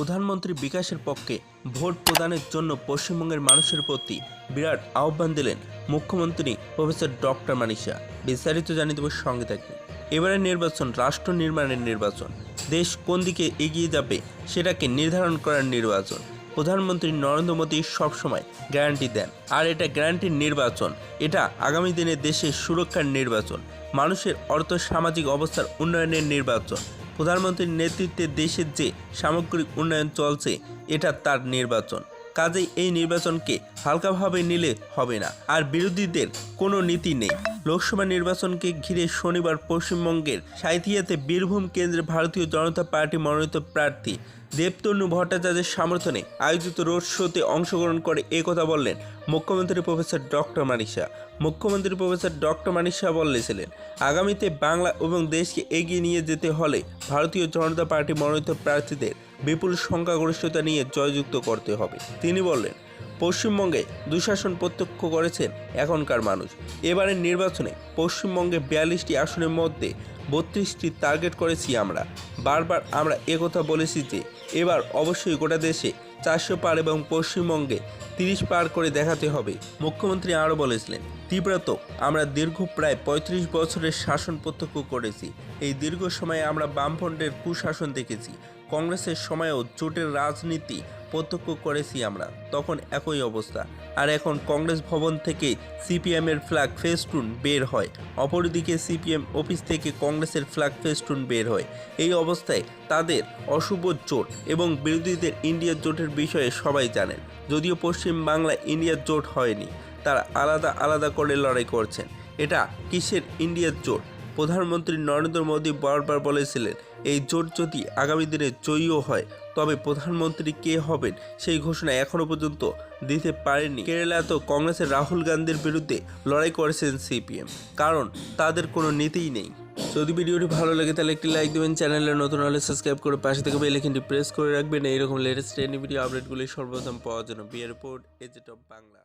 প্রধানমন্ত্রী বিকাশের পক্ষে ভোট প্রদানের জন্য পশ্চিমবঙ্গের মানুষের প্রতি বিরাট আহ্বান দিলেন মুখ্যমন্ত্রী প্রফেসর ডক্টর মানিসা বিস্তারিত জানিয়ে দেব সঙ্গে থাকবে। এবারের নির্বাচন, রাষ্ট্র নির্মাণের নির্বাচন। দেশ কোন দিকে এগিয়ে যাবে সেটাকে নির্ধারণ করার নির্বাচন। প্রধানমন্ত্রী নরেন্দ্র মোদী সবসময় গ্যারান্টি দেন। আর এটা গ্যারান্টির নির্বাচন। এটা আগামী দিনে দেশের সুরক্ষার নির্বাচন। মানুষের অর্থ সামাজিক অবস্থার উন্নয়নের নির্বাচন। প্রধানমন্ত্রীর নেতৃত্বে দেশের যে সামগ্রিক উন্নয়ন চলছে, এটা তার নির্বাচন। কাজেই এই নির্বাচনকে হালকাভাবে নিলে হবে না, আর বিরোধীদের কোনো নীতি নেই। লোকসভা নির্বাচনকে ঘিরে শনিবার পশ্চিমবঙ্গের সাঁইথিয়াতে বীরভূম কেন্দ্রে ভারতীয় জনতা পার্টি মনোনীত প্রার্থী দেবতনু ভট্টাচার্যের সমর্থনে আয়োজিত রোড শোতে অংশগ্রহণ করে এ কথা বললেন মুখ্যমন্ত্রী প্রফেসর ডক্টর মানিসা। মুখ্যমন্ত্রী প্রফেসর ডক্টর মানিসা বলেছিলেন, আগামীতে বাংলা এবং দেশকে এগিয়ে নিয়ে যেতে হলে ভারতীয় জনতা পার্টি মনোনীত প্রার্থীদের বিপুল সংখ্যাগরিষ্ঠতা নিয়ে জয়যুক্ত করতে হবে। তিনি বললেন পশ্চিমবঙ্গে দুঃশাসন প্রত্যক্ষ করেছেন এখনকার মানুষ। এবারের নির্বাচনে পশ্চিমবঙ্গে বিয়াল্লিশটি আসনের মধ্যে বত্রিশটি টার্গেট করেছি আমরা। বারবার আমরা একথা বলেছি যে, এবার অবশ্যই গোটা দেশে চারশো পার এবং পশ্চিমবঙ্গে তিরিশ পার করে দেখাতে হবে। মুখ্যমন্ত্রী আরও বলেছিলেন, তীব্রত, আমরা দীর্ঘ প্রায় পঁয়ত্রিশ বছরের শাসন প্রত্যক্ষ করেছি। এই দীর্ঘ সময়ে আমরা বামফ্রন্টের কুশাসন দেখেছি। কংগ্রেসের সময়েও জোটের রাজনীতি প্রত্যক্ষ করেছি আমরা। তখন একই অবস্থা। আর এখন কংগ্রেস ভবন থেকে সিপিএমের ফ্ল্যাগ ফেস্টুন বের হয়। অপরদিকে সিপিএম অফিস থেকে কংগ্রেসের ফ্ল্যাগ ফেস্টুন বের হয়। এই অবস্থায় তাদের অশুভ জোট এবং বিরোধীদের ইন্ডিয়ার জোটের বিষয়ে সবাই জানেন যদিও পশ্চিম বাংলায় ইন্ডিয়ার জোট হয়নি, তারা আলাদা আলাদা করে লড়াই করছেন। এটা কিসের ইন্ডিয়ার জোট? প্রধানমন্ত্রী নরেন্দ্র মোদী বারবার বলেছিলেন, এই জোট যদি আগামী দিনে জয়ীও হয়, তবে প্রধানমন্ত্রী কে হবেন সেই ঘোষণা এখনও পর্যন্ত দিতে পারেনি কেরালা তো কংগ্রেসের রাহুল গান্ধীর বিরুদ্ধে লড়াই করেছেন সিপিএম, কারণ তাদের কোনো নীতিই নেই। যদি ভিডিওটি ভালো লাগে, তাহলে একটি লাইক দেবেন চ্যানেলে নতুন হলে সাবস্ক্রাইব করে পাশে থেকে বেল আইকনটি প্রেস করে রাখবেন। এইরকম লেটেস্ট ট্রেন্ডিং ভিডিও আপডেটগুলি সর্বপ্রথম পাওয়ার জন্য। বিয়ের রিপোর্ট এজেট অফ বাংলা